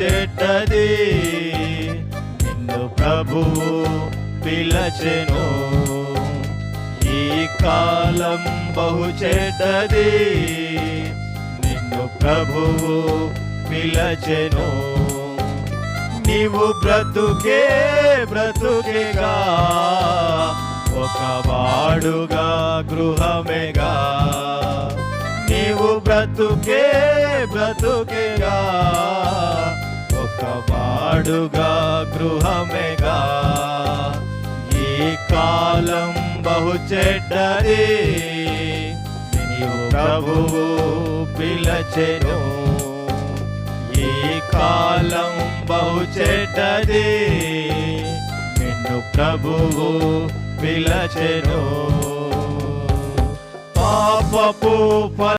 చెడ్డది. నిన్ను ప్రభు పిలచెను. ఈ కాలం బహు చెడ్డది. నిన్ను ప్రభు పిలచెను. నీవు బ్రతుకే బ్రతుకేగా. ఒక వాడుగా గృహమేగా. బ్రతుకే బ్రతుకేగా. ఒక వాడుగా గృహమేగా. ఈ కాలం బహు చెడ్డది. ప్రభువు పిలచెను. ఈ కాలం బహు చెడ్డది. నిన్ను ప్రభువు పిలచెను. పాపపు